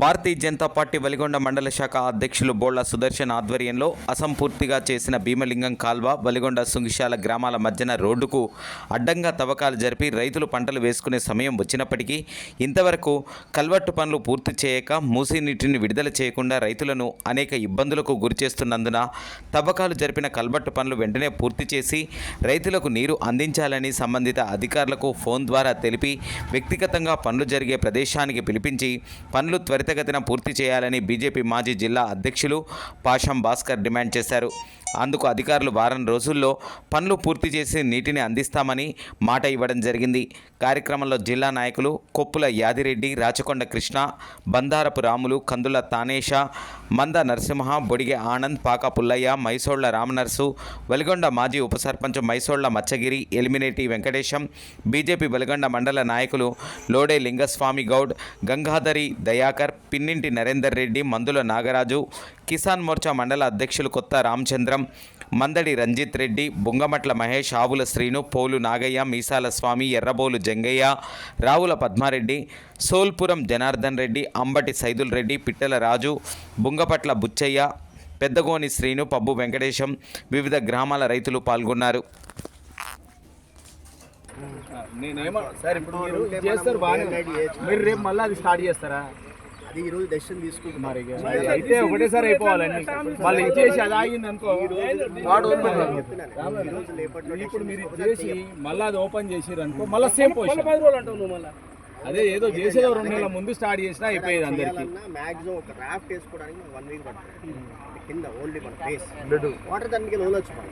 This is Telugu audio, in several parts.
భారతీయ జనతా పార్టీ వలిగొండ మండల శాఖ అధ్యక్షులు బోళ్ళ సుదర్శన్ ఆధ్వర్యంలో అసంపూర్తిగా చేసిన భీమలింగం కాల్వ వలిగొండ సుంగిశాల గ్రామాల మధ్యన రోడ్డుకు అడ్డంగా తవ్వకాలు జరిపి రైతులు పంటలు వేసుకునే సమయం వచ్చినప్పటికీ ఇంతవరకు కల్వట్టు పనులు పూర్తి చేయక మూసి నీటిని విడుదల చేయకుండా రైతులను అనేక ఇబ్బందులకు గురిచేస్తున్నందున తవ్వకాలు జరిపిన కల్వట్టు పనులు వెంటనే పూర్తి చేసి రైతులకు నీరు అందించాలని సంబంధిత అధికారులకు ఫోన్ ద్వారా తెలిపి వ్యక్తిగతంగా పనులు జరిగే ప్రదేశానికి పిలిపించి పనులు త్వరితగతిన పూర్తి చేయాలని బీజేపీ మాజీ జిల్లా అధ్యక్షులు పాషం భాస్కర్ డిమాండ్ చేశారు. అందుకు అధికారులు వారం రోజుల్లో పనులు పూర్తి చేసి నీటిని అందిస్తామని మాట ఇవ్వడం జరిగింది. కార్యక్రమంలో జిల్లా నాయకులు కొప్పుల యాదిరెడ్డి రాచకొండ కృష్ణ బందారపు రాములు కందుల తానేష మంద నరసింహ బొడిగె ఆనంద్ పాక పుల్లయ్య మైసోళ్ళ రామనర్సు వెలుగొండ మాజీ ఉప సర్పంచ్ మైసోళ్ళ మచ్చగిరి ఎలిమినేటి వెంకటేశం బీజేపీ వెలుగొండ మండల నాయకులు లోడే లింగస్వామి గౌడ్ గంగాధరి దయాకర్ పిన్నింటి నరేందర్ రెడ్డి మందుల నాగరాజు కిసాన్ మోర్చా మండల అధ్యక్షులు కొత్త రామచంద్రం మందడి రంజిత్ రెడ్డి బుంగమట్ల మహేష్ ఆవుల శ్రీను పోలు నాగయ్య మీసాల స్వామి ఎర్రబోలు జంగయ్య రావుల పద్మారెడ్డి సోల్పురం జనార్దన్ రెడ్డి అంబటి సైదుల్ రెడ్డి పిట్టల రాజు బుంగపట్ల బుచ్చయ్య పెద్దగోని శ్రీను పబ్బు వెంకటేశం వివిధ గ్రామాల రైతులు పాల్గొన్నారు. నేనేమో సార్ ఇప్పుడు మీరు చేస్తారు బాగానే మీరు రేపు మళ్ళీ అది స్టార్ట్ చేస్తారా? అది ఈ రోజు డెసిషన్ తీసుకుంటున్నారు అయితే ఒకటేసారి అయిపోవాలండి మళ్ళీ ఇచ్చేసి అది ఆగింది అనుకో ఇప్పుడు మీరు చేసి మళ్ళీ అది ఓపెన్ చేసిర్రు అనుకో మళ్ళీ సేమ్ పొజిషన్ అదే ఏదో చేసేదో రెండు నెలల ముందు స్టార్ట్ చేసినా అయిపోయేది అందరికి. మాక్సిమం ఒక రాఫ్ట్ వేసుకోవడానికి వన్ వీక్ పడుతుంది. కింద ఓన్లీ మన ఫేస్ వాటర్ దానికి వెళ్ళొచ్చు మనం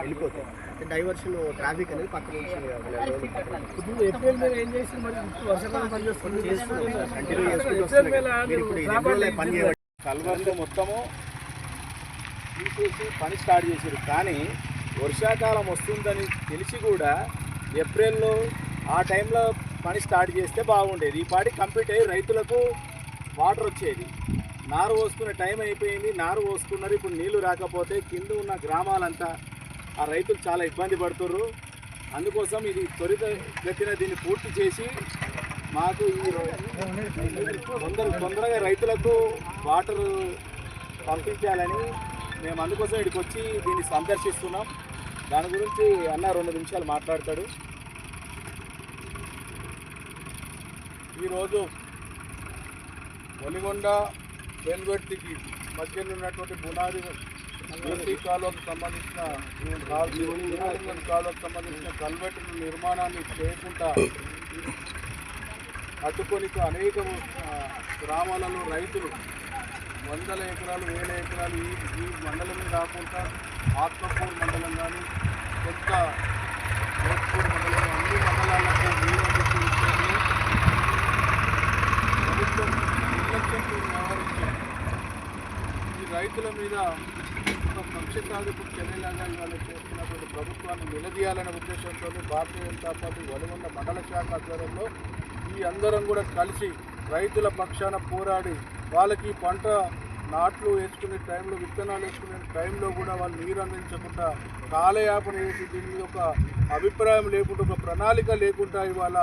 వెళ్ళిపోతుంది. డైవర్షన్ ట్రాఫిక్ అనేది పక్క నుంచి కంటిన్యూ చేసుకుంటూ వస్తున్నాయి. మీరు? రోజులే పని చేయండి. కల్వర్లు మొత్తము తీసేసి పని స్టార్ట్ చేశారు కానీ వర్షాకాలం వస్తుందని తెలిసి కూడా ఏప్రిల్లో ఆ టైంలో పని స్టార్ట్ చేస్తే బాగుండేది. ఈ పాటి కంప్లీట్ అయ్యి రైతులకు వాటర్ వచ్చేది. నారు పోసుకునే టైం అయిపోయింది. నారు పోసుకున్నారు. ఇప్పుడు నీళ్ళు రాకపోతే కింద ఉన్న గ్రామాలంతా ఆ రైతులు చాలా ఇబ్బంది పడుతుర్రు. అందుకోసం ఇది త్వరిత గతిన దీన్ని పూర్తి చేసి మాకు ఈ తొందర తొందరగా రైతులకు వాటర్ పంపించాలని మేము అందుకోసం ఇక్కడికి వచ్చి దీన్ని సందర్శిస్తున్నాం. దాని గురించి అన్న రెండు నిమిషాలు మాట్లాడతాడు. ఈరోజు ఒలిగొండ వెల్వెట్టికి మధ్యలో ఉన్నటువంటి బునాది బీసీ కాలువకు సంబంధించిన కాలువకు సంబంధించిన కల్వెట్ల నిర్మాణాన్ని చేయకుండా అడ్డుకొని అనేక గ్రామాలలో రైతులు వందల ఎకరాలు వేల ఎకరాలు ఈ ఈ మండలమే కాకుండా ఆత్మకూరు మండలం కానీ కొత్త మండలం అన్ని మండలాలకు నీరు అందించే విషయంలో ప్రభుత్వం నిర్లక్ష్యంతో వ్యవహరించి ఈ రైతుల మీద ఒక కక్ష సాధింపు చర్యలాగా ఇవాళ చేస్తున్నటువంటి ప్రభుత్వాన్ని నిలదీయాలనే ఉద్దేశంతో భారతీయ జనతా పార్టీ వలుగొండ మండల శాఖ ఆధ్వర్యంలో ఈ అందరం కూడా కలిసి రైతుల పక్షాన పోరాడి వాళ్ళకి పంట నాట్లు వేసుకునే టైంలో విత్తనాలు వేసుకునే టైంలో కూడా వాళ్ళు నీరు అందించకుండా కాలయాపన వేసి దీని మీద ఒక అభిప్రాయం లేకుండా ఒక ప్రణాళిక లేకుండా ఇవాళ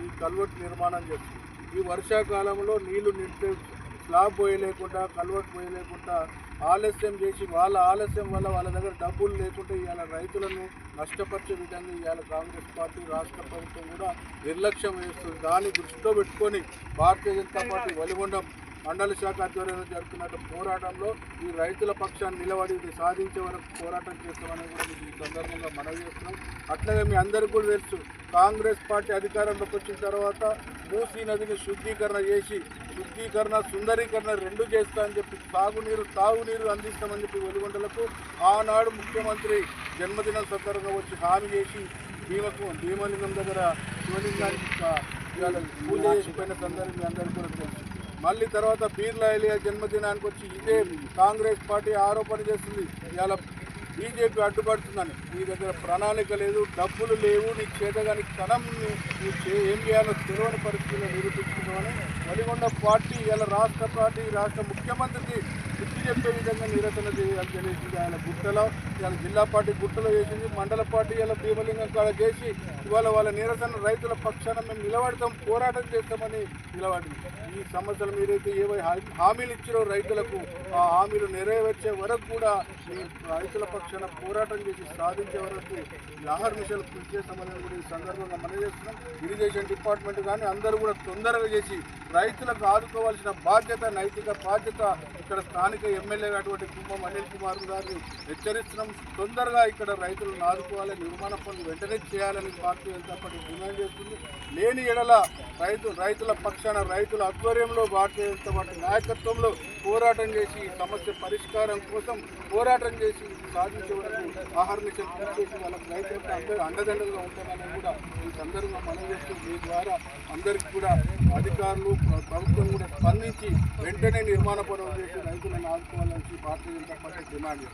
ఈ కల్వర్ట్ నిర్మాణం చేస్తుంది. ఈ వర్షాకాలంలో నీళ్ళు నింటే స్లాబ్ పోయలేకుండా కల్వర్ట్ పోయలేకుండా ఆలస్యం చేసి వాళ్ళ ఆలస్యం వల్ల వాళ్ళ దగ్గర డబ్బులు లేకుండా ఇవాళ రైతులను నష్టపరిచే విధంగా ఇవాళ కాంగ్రెస్ పార్టీ రాష్ట్ర ప్రభుత్వం కూడా నిర్లక్ష్యం వేస్తుంది. దాన్ని దృష్టిలో పెట్టుకొని భారతీయ జనతా పార్టీ వలిగొండ మండల శాఖ ఆధ్వర్యంలో జరుగుతున్న పోరాటంలో ఈ రైతుల పక్షాన్ని నిలబడి ఇది సాధించే వరకు పోరాటం చేస్తామని కూడా మీకు ఈ సందర్భంగా మనవి చేస్తున్నాం. అట్లాగే మీ అందరికీ కూడా తెలుసు కాంగ్రెస్ పార్టీ అధికారంలోకి వచ్చిన తర్వాత మూసీ నదిని శుద్ధీకరణ చేసి శుద్ధీకరణ సుందరీకరణ రెండు చేస్తామని చెప్పి తాగునీరు తాగునీరు అందిస్తామని చెప్పి వెలుగొండలకు ఆనాడు ముఖ్యమంత్రి జన్మదినం సందర్భంగా వచ్చి హామీ చేసి భీమకు భీమలింగం దగ్గర శివలింగానికి పూజ చేసిపోయిన సందర్భం మీ అందరికీ కూడా తెలుసు. మళ్ళీ తర్వాత బీర్లా ఎలియా జన్మదినానికి వచ్చి ఇదే కాంగ్రెస్ పార్టీ ఆరోపణ చేస్తుంది ఇవాళ బీజేపీ అడ్డుపడుతుందని. నీ దగ్గర ప్రణాళిక లేదు డబ్బులు లేవు నీ చేతగాని కణం నువ్వు చే- ఏం చేయాలో తెలియని పరిస్థితుల్లో నిరూపించుకున్నామని నల్గొండ పార్టీ ఇలా రాష్ట్ర పార్టీ రాష్ట్ర ముఖ్యమంత్రికి గుర్తు చెప్పే విధంగా నిరసన చేయాలి తెలియజేసింది ఆయన గుట్టలో ఇవాళ జిల్లా పార్టీ గుట్టలో చేసింది మండల పార్టీ ఇలా భీమలింగం కాడ చేసి ఇవాళ వాళ్ళ నిరసన రైతుల పక్షాన మేము నిలబడతాం పోరాటం చేస్తామని నిలబడింది. ఈ సమస్యలు మీరైతే ఏవై హామీలు ఇచ్చారో రైతులకు ఆ హామీలు నెరవేర్చే వరకు కూడా ఈ రైతుల పక్షాన పోరాటం చేసి సాధించే వరకు ఆహార మిషన్ కృషి చేస్తామని కూడా ఈ సందర్భంగా మనం చేస్తున్నాం. ఇరిగేషన్ డిపార్ట్మెంట్ కానీ అందరూ కూడా తొందరగా చేసి రైతులకు ఆదుకోవాల్సిన బాధ్యత నైతిక బాధ్యత ఇక్కడ స్థానిక ఎమ్మెల్యే అటువంటి కుంభం అనిల్ కుమార్ గారిని హెచ్చరిస్తున్నాం. తొందరగా ఇక్కడ రైతులను ఆదుకోవాలి నిర్మాణ పనులు వెంటనే చేయాలని భారతీయ జనతా పార్టీ డిమాండ్ చేస్తుంది. లేని ఎడల రైతు రైతుల పక్షాన రైతుల ఆధ్వర్యంలో భారతీయ జనతా పార్టీ నాయకత్వంలో పోరాటం చేసి ఈ సమస్య పరిష్కారం కోసం పోరాటం చేసి సాధించే వరకు ఆహార మిషన్ చేసి వాళ్ళకి రైతులకు అందరూ అండదండలుగా ఉంటారని కూడా ఈ సందర్భంగా మనం చేస్తూ మీ ద్వారా అందరికీ కూడా అధికారులు ప్రభుత్వం కూడా స్పందించి వెంటనే నిర్మాణ పనులు చేసి రైతులను ఆదుకోవాలని భారతీయ జనతా పార్టీ డిమాండ్